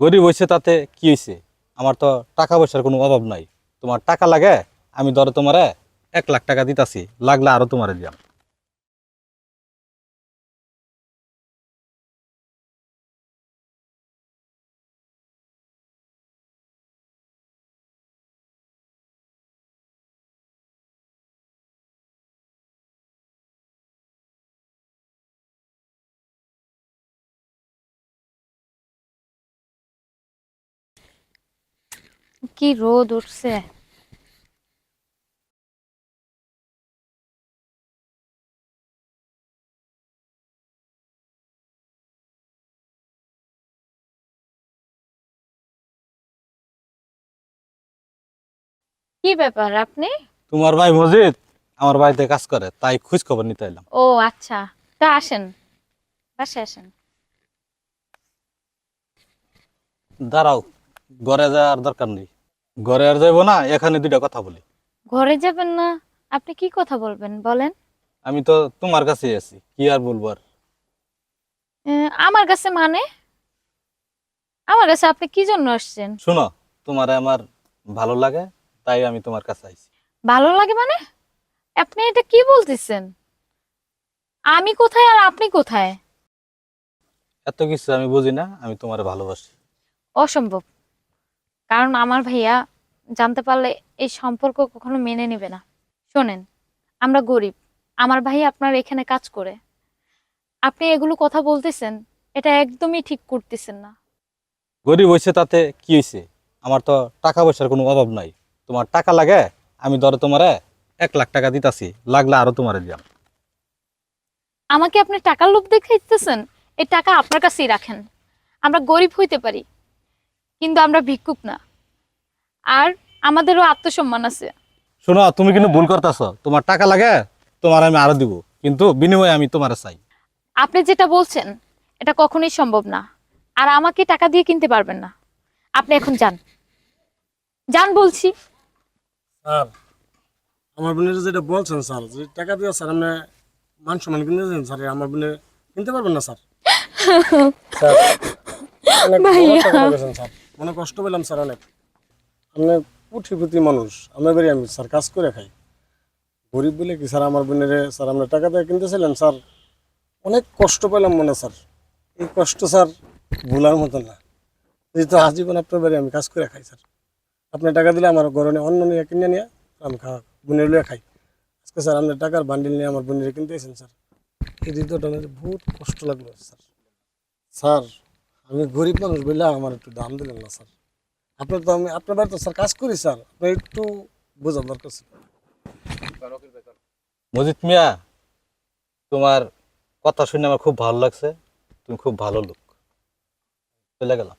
গরিব হয়েছে তাতে কি হয়েছে আমার তো টাকা পয়সার কোনো অভাব নাই। তোমার টাকা লাগে, আমি ধরো তোমারে এক লাখ টাকা দিতাছি, লাগলে আরও তোমারে দিয়াম। কি রোদ উঠছে। কি ব্যাপার আপনি? তোমার ভাই মজিদ আমার বাড়িতে কাজ করে তাই খোঁজ খবর নিতে এলাম। ও আচ্ছা। তা আসেন। বাসে আসেন। দাঁড়াও। ঘরে যাওয়ার দরকার নেই। ঘরে আর যাইবো না এখানে দুইটা কথা বলি। ঘরে যাবেন না? আপনি কি কথা বলবেন বলেন। আমি তো তোমার কাছেই আছি কি আর বলব আর? আহ, আমার কাছে মানে? আমার কাছে আপনি কি জন্য আসছেন? শোনো তোমার আমার ভালো লাগে তাই আমি তোমার কাছে আইছি। ভালো লাগে মানে? আপনি এটা কি বলতেছেন? আমি কোথায় আর আপনি কোথায়? এত কিছু আমি বুঝি না আমি তোমার ভালোবাসি। অসম্ভব। কারণ আমার ভাইয়া জানতে পারলে এই সম্পর্ক কখনো মেনে নেবে না। শোনেন আমরা গরিব। আমার ভাই আপনার এখানে কাজ করে। আপনি এগুলো কথা বলতেছেন এটা একদমই ঠিক করতেছেন না। গরিব হয়েছে তাতে কি হয়েছে আমার তো টাকা পয়সার কোনো অভাব নাই। তোমার টাকা লাগে আমি ধরো তোমারে এক লাখ টাকা দিতাছি লাগলে আরও তোমারে দিয়াম। আমাকে আপনি টাকার লোভ দেখাইতেছেন? এই টাকা আপনার কাছেই রাখেন। আমরা গরিব হইতে পারি। কিন্তু আমরা ভিক্ষুক না। আর আমাদেরও আত্মসম্মান আছে। শোনো তুমি কিন্তু ভুল করতেছ। তোমার টাকা লাগে তোমার আমি আরও দিব। কিন্তু বিনিময়ে আমি তোমার চাই। আপনি যেটা বলছেন এটা কখনোই সম্ভব না। আর আমাকে টাকা দিয়ে কিনতে পারবেন না। আপনি এখন যান। যান বলছি। স্যার আমার বোনের যেটা বলছেন স্যার যে টাকা দিয়ে স্যার আপনি মান সম্মান কিনে দেন স্যার আমার বোনের কিনতে পারবেন না স্যার। স্যার। অনেক কষ্ট পেলাম, স্যার, অনেক। আপনি পুঁথিপুতি মানুষ আমার বাড়ি আমি, স্যার, কাজ করে খাই। গরিব বলে কি, স্যার, আমার বোনের, স্যার আপনার টাকা দিয়ে কিনতেছিলেন স্যার, অনেক কষ্ট পেলাম মনে, স্যার। এই কষ্ট, স্যার, ভুলার মতো না। যেহেতু আজীবন আপনার বাড়ি আমি কাজ করে খাই, স্যার। আপনার টাকা দিলে আমার গরমে অন্য নিয়ে, কিনে নিয়ে আমি খাওয়া বোনের লিয়ে খাই। আজকে, স্যার আপনার টাকার বান্ডিল নিয়ে আমার বোনের কিনতে এসেছেন, স্যার। এই আমার বহুত কষ্ট লাগল, স্যার। স্যার আমি গরিব মানুষ বললে আমার একটু দাম দিলেন না, স্যার। আপনার তো আমি, আপনার বাড়িতে স্যার, কাজ করি, স্যার। আপনার একটু বোঝার দরকার ছিল। মজিদ মিয়া, তোমার কথা শুনে আমার খুব ভালো লাগছে। তুমি খুব ভালো লোক। চলে গেলাম।